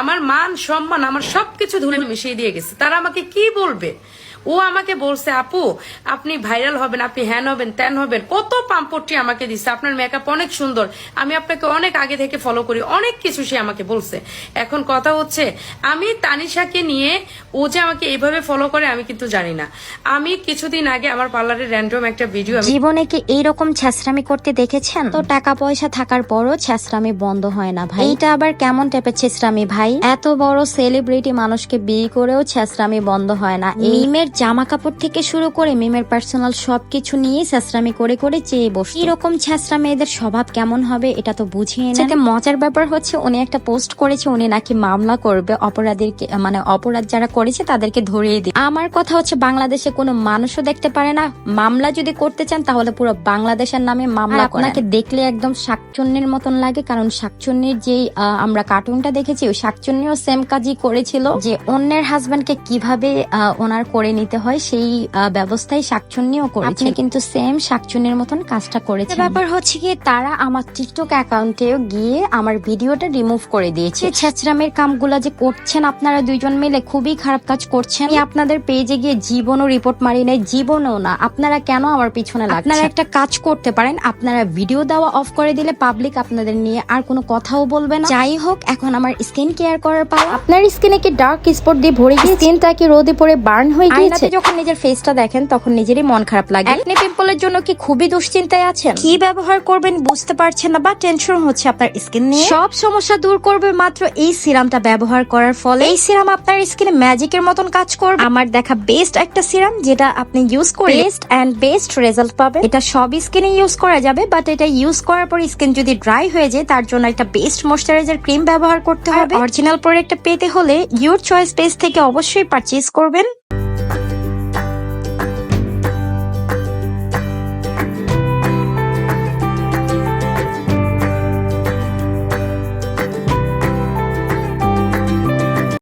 আমার মান সম্মান আমার সবকিছু ধুলে মিশিয়ে দিয়ে গেছে। তারা আমাকে কি বলবে? ও আমাকে বলছে আপু আপনি ভাইরাল হবেন আপনি হ্যান হবেন ত্যান হবেন। কত পাম্পটি আমাকে দিচ্ছে আপনার মেকআপ অনেক সুন্দর। আমি আপনাকে অনেক আগে থেকে ফলো করি। অনেক কিছু সে আমাকে বলছে। এখন কথা হচ্ছে আমি তানিশাকে নিয়ে ও যে আমাকে এইভাবে ফলো করে আমি কিন্তু জানি না। আমি কিছুদিন আগে আমার পার্লারের র্যান্ডম একটা ভিডিও আমি জীবনে কি এইরকম ছ্যাঁচড়ামি করতে দেখেছেন? তো টাকা পয়সা থাকার পরও ছ্যাঁচড়ামি বন্ধ হয় না ভাই। এইটা আবার কেমন টাইপের ছেঁচড়ামি ভাই? এত বড় সেলিব্রিটি মানুষকে বিয়ে করেও ছ্যাঁচড়ামি বন্ধ হয় না। এই মিমের জামা কাপড় থেকে শুরু করে মিমের পার্সোনাল সবকিছু নিয়ে ছ্যাঁচড়ামি করে করে চেয়ে বসে এরকম ছ্যাঁচড়া মেয়েদের স্বভাব কেমন হবে এটা তো বুঝিয়ে না মজার ব্যাপার হচ্ছে উনি একটা পোস্ট করেছে উনি নাকি মামলা করবে অপরাধীকে মানে অপরাধ যারা করেছে তাদেরকে ধরিয়ে দিই আমার কথা হচ্ছে বাংলাদেশে কোনো মানুষও দেখতে পারে না। মামলা যদি করতে চান তাহলে পুরো বাংলাদেশের নামে মামলা আপনাকে দেখলে একদম শাকচুন্নির মতন লাগে কারণ শাকচুন্নির যে আমরা কার্টুনটা দেখেছি ওই শাকচুন্নিও সেম কাজই করেছিল যে অন্যের হাজবেন্ডকে কীভাবে ওনার করে নিতে হয় সেই আহ, ব্যবস্থাই শাকচুন্নিও করেছে। কিন্তু সেম শাকচুন্নির মতন কাজটা করেছে ব্যাপার হচ্ছে কি তারা আমার টিকটক অ্যাকাউন্টে গিয়ে আমার ভিডিওটা রিমুভ করে দিয়েছে। ছেচরামের কামগুলা যে করছেন আপনারা দুইজন মিলে খুবই খারাপ কাজ করছেন। আপনাদের পেজে গিয়ে জীবনও রিপোর্ট মারি নাই জীবনও না। আপনারা কেন আমার পিছনে লাগছেন? আপনারা একটা কাজ করতে পারেন আপনারা ভিডিও দেওয়া অফ করে দিলে পাবলিক আপনাদের নিয়ে আর কোনো কথাও বলবে না। যাই হোক এখন আমার স্কিন কেয়ার করার পালা আপনার স্কিনে কি ডার্ক স্পট দিয়ে ভরে গিয়ে স্কিনটা কি রোদে পড়ে বার্ন হয়ে গিয়েছে? যখন নিজের ফেসটা দেখেন তখন নিজেরই মন খারাপ লাগে। একনি পিম্পলের জন্য কি খুবই দুশ্চিন্তায় আছেন? কি ব্যবহার করবেন বুঝতে পারছেন না বা টেনশন হচ্ছে আপনার স্কিন নিয়ে? সব সমস্যা দূর করবে মাত্র এই সিরামটা ব্যবহার করার ফলে। এই সিরাম আপনার স্কিনে ম্যাজিকের মতন কাজ করবে। আমার দেখা বেস্ট একটা সিরাম যেটা আপনি ইউজ করে বেস্ট এন্ড বেস্ট রেজাল্ট পাবেন। এটা সব স্কিনে ইউজ করা যাবে বাট এটা ইউজ করার পর স্কিন যদি ড্রাই হয়ে যায় তার জন্য একটা বেস্ট ময়শ্চারাইজার ক্রিম ব্যবহার করতে হবে। অরিজিনাল প্রোডাক্টটা পেতে হলে ইউর চয়েস পেজ থেকে অবশ্যই পারচেজ করবেন।